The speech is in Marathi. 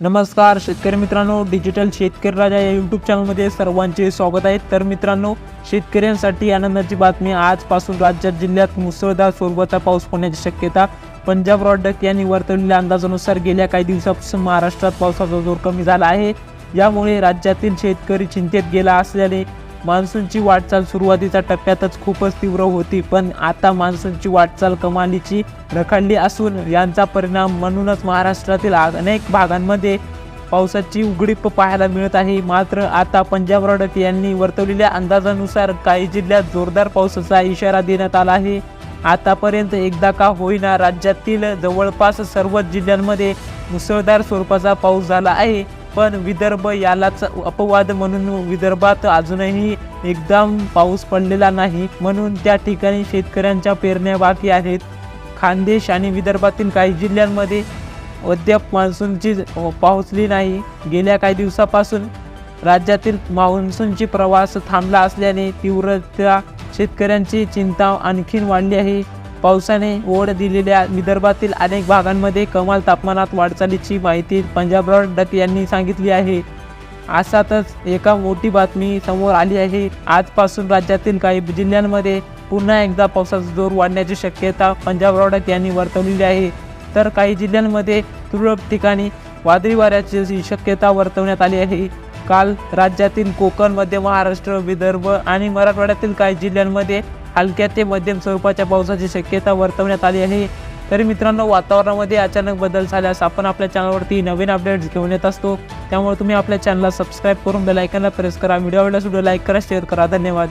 नमस्कार शेतकरी मित्रांनो डिजिटल शेतकरी राजा या यूट्यूब चॅनलमध्ये सर्वांचे स्वागत आहे. तर मित्रांनो शेतकऱ्यांसाठी आनंदाची बातमी आजपासून राज्यात जिल्ह्यात मुसळधार स्वरूपाचा पाऊस पडण्याची शक्यता पंजाब रॉडक यांनी वर्तवलेल्या अंदाजानुसार गेल्या काही दिवसापासून महाराष्ट्रात पावसाचा जोर कमी झाला आहे. यामुळे राज्यातील शेतकरी चिंतेत गेला असल्याने मान्सूनची वाटचाल सुरुवातीच्या टप्प्यातच खूपच तीव्र होती पण आता मान्सूनची वाटचाल कमालीची रखडली असून यांचा परिणाम म्हणूनच महाराष्ट्रातील अनेक भागांमध्ये पावसाची उघडीप पाहायला मिळत आहे. मात्र आता पंजाब रॉडक यांनी वर्तवलेल्या अंदाजानुसार काही जिल्ह्यात जोरदार पावसाचा इशारा देण्यात आला आहे. आतापर्यंत एकदा का होईना राज्यातील जवळपास सर्वच जिल्ह्यांमध्ये मुसळधार स्वरूपाचा पाऊस झाला आहे. पण विदर्भ यालाच अपवाद म्हणून विदर्भात अजूनही एकदम पाऊस पडलेला नाही. म्हणून त्या ठिकाणी शेतकऱ्यांच्या पेरण्या बाकी आहेत. खानदेश आणि विदर्भातील काही जिल्ह्यांमध्ये अद्याप मान्सूनची पाहुचली नाही. गेल्या काही दिवसापासून राज्यातील मान्सूनची प्रवास थांबला असल्याने तीव्रता शेतकऱ्यांची चिंता आणखीन वाढली आहे. पावसाने ओढ दिलेल्या विदर्भातील अनेक भागांमध्ये कमाल तापमानात वाटचालीची माहिती पंजाब डक यांनी सांगितली आहे. असातच एका मोठी बातमी समोर आली आहे. आजपासून राज्यातील काही जिल्ह्यांमध्ये पुन्हा एकदा पावसाचा जोर वाढण्याची शक्यता पंजाब डक यांनी वर्तवलेली आहे. तर काही जिल्ह्यांमध्ये तुरळक ठिकाणी वादळी वाऱ्याची शक्यता वर्तवण्यात आली आहे. काल राज्यातील कोकण मध्य महाराष्ट्र विदर्भ आणि मराठवाड्यातील काही जिल्ह्यांमध्ये हलक्या ते मध्यम स्वरूपाच्या पावसाची शक्यता वर्तवण्यात आली आहे. तरी मित्रांनो वातावरणामध्ये अचानक बदल झाल्यास आपण आपल्या चॅनलवरती नवीन अपडेट्स घेऊन येत असतो. त्यामुळे तुम्ही आपल्या चॅनलला सबस्क्राईब करून बेल आयकनला प्रेस करा. व्हिडिओ आवडल्यास व्हिडिओ लाईक करा शेअर करा. धन्यवाद.